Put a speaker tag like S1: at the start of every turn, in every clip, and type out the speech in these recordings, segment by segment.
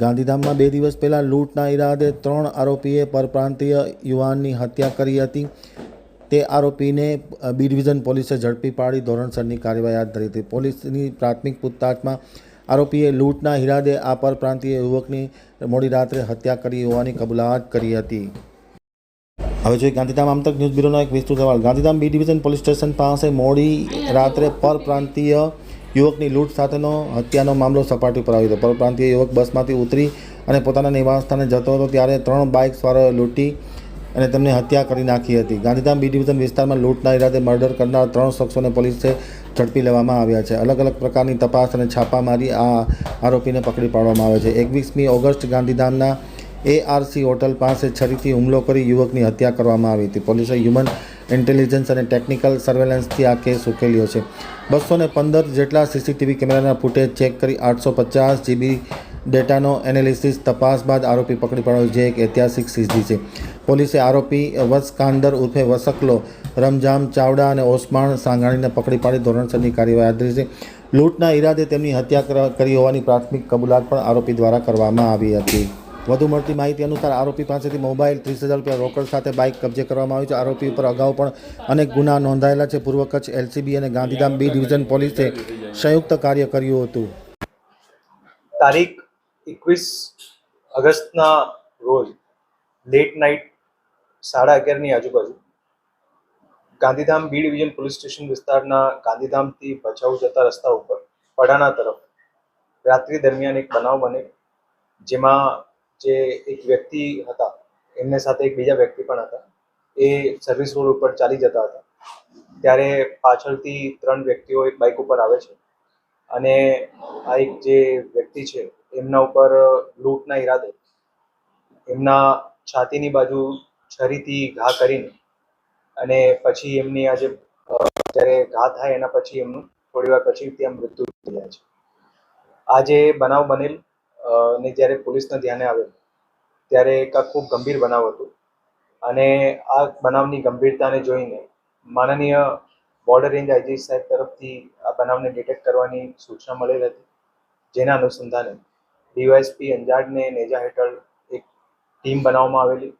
S1: ગાંધીધામમાં બે દિવસ પહેલાં લૂંટના ઈરાદે ત્રણ આરોપીએ પરપ્રાંતીય યુવાનની હત્યા કરી હતી. તે આરોપીને બી ડિવિઝન પોલીસે ઝડપી પાડી ધોરણસરની કાર્યવાહી હાથ ધરી હતી. પોલીસની પ્રાથમિક પૂછતાછમાં આરોપીએ લૂંટના ઈરાદે આ પરપ્રાંતીય યુવકની મોડી રાત્રે હત્યા કરી હોવાની કબૂલાત કરી હતી. હવે જોઈએ ગાંધીધામ આમતક ન્યૂઝ બ્યુરોનો એક વિસ્તૃત અહેવાલ Gandhidham B division police station પાસે મોડી રાત્રે પરપ્રાંતીય યુવકની લૂંટ સાથેનો હત્યાનો મામલો સપાટી પર આવ્યો હતો. પરપ્રાંતિય યુવક બસમાંથી ઉતરી અને પોતાના નિવાસસ્થાને જતો હતો ત્યારે ત્રણ બાઇક સવારોએ લૂંટી અને તેમની હત્યા કરી નાખી હતી. ગાંધીધામ બી ડિવિઝન વિસ્તારમાં લૂંટના ઈરાદે મર્ડર કરનાર ત્રણ શખ્સોને પોલીસે ઝડપી લેવામાં આવ્યા છે. અલગ અલગ પ્રકારની તપાસ અને છાપામારી આ આરોપીને પકડી પાડવામાં આવે છે. એકવીસમી ઓગસ્ટ ગાંધીધામના એઆરસી હોટલ પાસે છરીથી હુમલો કરી યુવકની હત્યા કરવામાં આવી હતી. પોલીસે હ્યુમન ઇન્ટેલિજન્સ અને ટેકનિકલ સર્વેલન્સથી આ કેસ ઉકેલ્યો છે. બસો પંદર જેટલા સીસીટીવી કેમેરાના ફૂટેજ ચેક કરી આઠસો પચાસ જીબી ડેટાનો એનાલિસિસ તપાસ બાદ આરોપી પકડી પાડ્યો, જે એક ઐતિહાસિક સિદ્ધિ છે. પોલીસે આરોપી વસકાંદર ઉર્ફે વસકલો રમજામ ચાવડા અને ઓસમાણ સાંઘાણીને પકડી પાડી ધોરણસરની કાર્યવાહી આદરી છે. લૂંટના ઈરાદે તેમની હત્યા કરી હોવાની પ્રાથમિક કબૂલાત પણ આરોપી દ્વારા કરવામાં આવી હતી. વધુ મળતી માહિતી અનુસાર આરોપી પાસેથી મોબાઈલ ત્રીસ હજાર રૂપિયા રોકડ સાથે બાઇક કબજે કરવામાં આવ્યું છે. આરોપી ઉપર અગાઉ પણ અનેક ગુના નોંધાયેલા છે. પૂર્વ કચ્છ એલસીબી અને ગાંધીધામ બી ડિવિઝન પોલીસે સંયુક્ત કાર્ય કર્યું હતું.
S2: તારીખ એકવીસ ઓગસ્ટના રોજ લેટ નાઇટ સાડા અગિયારની આજુબાજુ Gandhidham B division police station વિસ્તારના ગાંધીધામથી ભચાઉ જતા રસ્તા ઉપર પડાના તરફ રાત્રિ દરમિયાન એક બનાવ બને, જેમાં જે એક વ્યક્તિ હતા, એમને સાથે એક બીજા વ્યક્તિ પણ હતા, એ સર્વિસ રોડ ઉપર ચાલી જતા હતા. ત્યારે પાછળથી ત્રણ વ્યક્તિઓ એક બાઇક ઉપર આવે છે અને આ એક જે વ્યક્તિ છે, એમના ઉપર લૂંટના ઈરાદે એમના છાતીની બાજુ છરીથી ઘા કરીને અને પછી એમની આ જે જ્યારે ઘા થાય એના પછી એમનું થોડી વાર પછી ત્યાં મૃત્યુ થઈ જાય છે. આ જે બનાવ બનેલ ને જ્યારે પોલીસના ધ્યાને આવેલ ત્યારે એક આ ખૂબ ગંભીર બનાવ હતો. અને આ બનાવની ગંભીરતાને જોઈને માનનીય બોર્ડર રેન્જ આઈજી સાહેબ તરફથી આ બનાવને ડિટેક્ટ કરવાની સૂચના મળેલ હતી, જેના અનુસંધાને ડીવાયએસપી અંજાડને નેજા હેઠળ એક ટીમ બનાવવામાં આવેલી,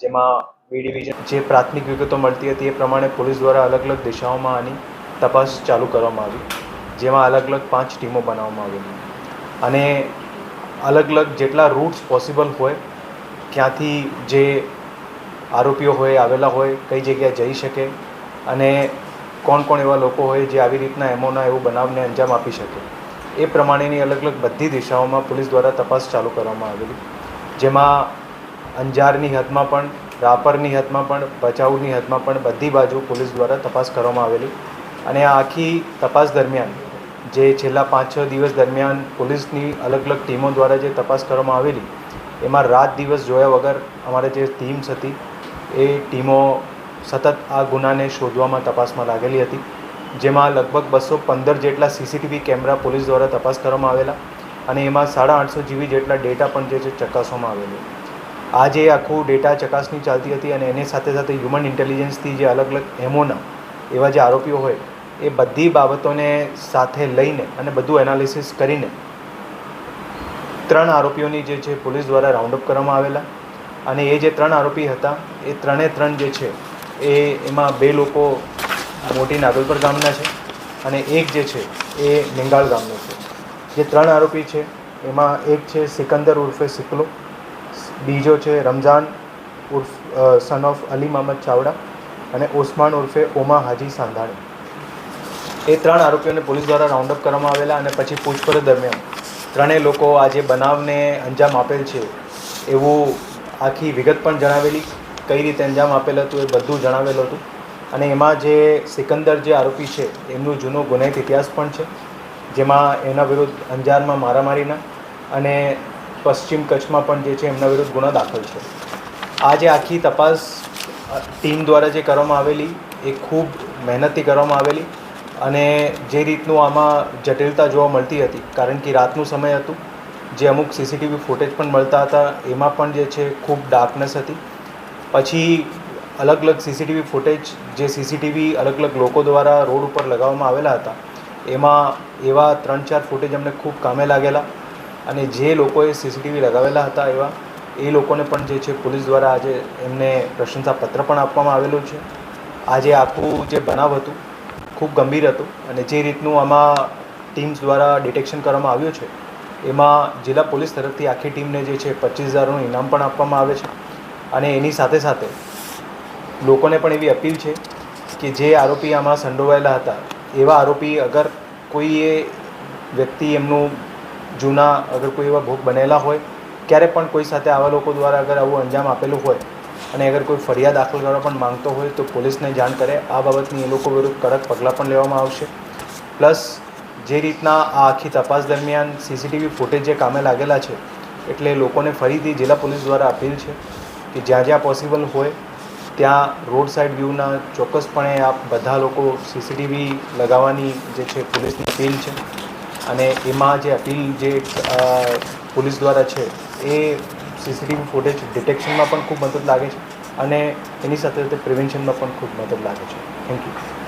S2: જેમાં બી ડિવિઝન જે પ્રાથમિક વિગતો મળતી હતી એ પ્રમાણે પોલીસ દ્વારા અલગ અલગ દિશાઓમાં આની તપાસ ચાલુ કરવામાં આવી, જેમાં અલગ અલગ પાંચ ટીમો બનાવવામાં આવેલી. અને અલગ અલગ જેટલા રૂટ્સ પોસિબલ હોય ક્યાંથી જે આરોપીઓ હોય, આવેલા હોય, કઈ જગ્યાએ જઈ શકે અને કોણ કોણ એવા લોકો હોય જે આવી રીતના એમોના એવું બનાવને અંજામ આપી શકે. એ પ્રમાણેની અલગ અલગ બધી દિશાઓમાં પોલીસ દ્વારા તપાસ ચાલુ કરવામાં આવેલી. જેમાં અંજારની હદમાં પણ, રાપરની હદમાં પણ, ભચાઉની હદમાં પણ બધી બાજુ પોલીસ દ્વારા તપાસ કરવામાં આવેલી. અને આ આખી તપાસ દરમિયાન, જે છેલ્લા પાંચ છ દિવસ દરમિયાન પોલીસની અલગ અલગ ટીમો દ્વારા જે તપાસ કરવામાં આવેલી એમાં રાત દિવસ જોયા વગર અમારે જે ટીમ્સ હતી, એ ટીમો સતત આ ગુનાને શોધવામાં તપાસમાં લાગેલી હતી, જેમાં લગભગ બસો પંદર જેટલા સીસીટીવી કેમેરા પોલીસ દ્વારા તપાસ કરવામાં આવેલા અને એમાં સાડા આઠસો જીબી જેટલા ડેટા પણ જે છે ચકાસવામાં આવેલો. આ જે આખું ડેટા ચકાસણી ચાલતી હતી અને એની સાથે સાથે હ્યુમન ઇન્ટેલિજન્સથી જે અલગ અલગ એમોના એવા જે આરોપીઓ હોય, એ બધી બાબતોને સાથે લઈને અને બધું એનાલિસિસ કરીને ત્રણ આરોપીઓની જે છે પોલીસ દ્વારા રાઉન્ડ અપ કરવામાં આવેલા અને એ જે ત્રણ આરોપી હતા, એ ત્રણે ત્રણ જે છે, એ એમાં બે લોકો મોટી નાગલપર ગામના છે અને એક જે છે, એ નિંગાળ ગામનો છે. જે ત્રણ આરોપી છે, એમાં એક છે સિકંદર ઉર્ફે સિકલો, બીજો છે રમઝાન ઉર્ફ સન ઓફ અલી મહમદ ચાવડા અને ઓસમાન ઉર્ફે ઓમા હાજી સાંધાણી. એ ત્રણ આરોપીઓને પોલીસ દ્વારા રાઉન્ડ અપ કરવામાં આવેલા અને પછી પૂછપરછ દરમિયાન ત્રણેય લોકો આ જે બનાવને અંજામ આપેલ છે, એવું આખી વિગત પણ જણાવેલી. કઈ રીતે અંજામ આપેલ હતું એ બધું જણાવેલું હતું. અને એમાં જે સિકંદર જે આરોપી છે, એમનું જૂનો ગુનાહિત ઇતિહાસ પણ છે, જેમાં એના વિરુદ્ધ અંજારમાં મારામારીના અને પશ્ચિમ કચ્છમાં પણ જે છે, એમના વિરુદ્ધ ગુનો દાખલ છે. આ જે આખી તપાસ ટીમ દ્વારા જે કરવામાં આવેલી, એ ખૂબ મહેનતથી કરવામાં આવેલી. અને જે રીતનું આમાં જટિલતા જોવા મળતી હતી, કારણ કે રાતનું સમય હતું, જે અમુક સીસીટીવી ફૂટેજ પણ મળતા હતા, એમાં પણ જે છે ખૂબ ડાર્કનેસ હતી. પછી અલગ અલગ સીસીટીવી ફૂટેજ જે સીસીટીવી અલગ અલગ લોકો દ્વારા રોડ ઉપર લગાવવામાં આવેલા હતા, એમાં એવા ત્રણ ચાર ફૂટેજ અમને ખૂબ કામે લાગેલા. અને જે લોકોએ સીસીટીવી લગાવેલા હતા એવા, એ લોકોને પણ જે છે પોલીસ દ્વારા આજે એમને પ્રશંસાપત્ર પણ આપવામાં આવેલું છે. આજે આખું જે બનાવ હતું ખૂબ ગંભીર હતું અને જે રીતનું આમાં ટીમ્સ દ્વારા ડિટેક્શન કરવામાં આવ્યું છે, એમાં જિલ્લા પોલીસ તરફથી આખી ટીમને જે છે પચીસ હજારનું ઇનામ પણ આપવામાં આવે છે અને એની સાથે સાથે લોકોને પણ એવી અપીલ છે કે જે આરોપી આમાં સંડોવાયેલા હતા, એવા આરોપી અગર કોઈ એ વ્યક્તિ એમનું જૂના, અગર કોઈ એવા ભોગ બનેલા હોય, ક્યારે પણ કોઈ સાથે આવા લોકો દ્વારા અગર આવું અંજામ આપેલું હોય અને અગર કોઈ ફરિયાદ દાખલ કરવા પણ માંગતો હોય તો પોલીસને જાણ કરે. આ બાબતની એ લોકો વિરુદ્ધ કડક પગલાં પણ લેવામાં આવશે. પ્લસ, જે રીતના આ આખી તપાસ દરમિયાન સીસીટીવી ફૂટેજ જે કામે લાગેલા છે, એટલે લોકોને ફરીથી જિલ્લા પોલીસ દ્વારા અપીલ છે કે જ્યાં જ્યાં પોસિબલ હોય, ત્યાં રોડ સાઈડ વ્યૂના ચોક્કસપણે આ બધા લોકો સીસીટીવી લગાવવાની જે છે પોલીસની અપીલ છે. અને એમાં જે અપીલ જે પોલીસ દ્વારા છે, એ સીસીટીવી ફૂટેજ ડિટેક્શનમાં પણ ખૂબ મદદ લાગે છે અને એની સાથે સાથે પ્રિવેન્શનમાં પણ ખૂબ મદદ લાગે છે. Thank you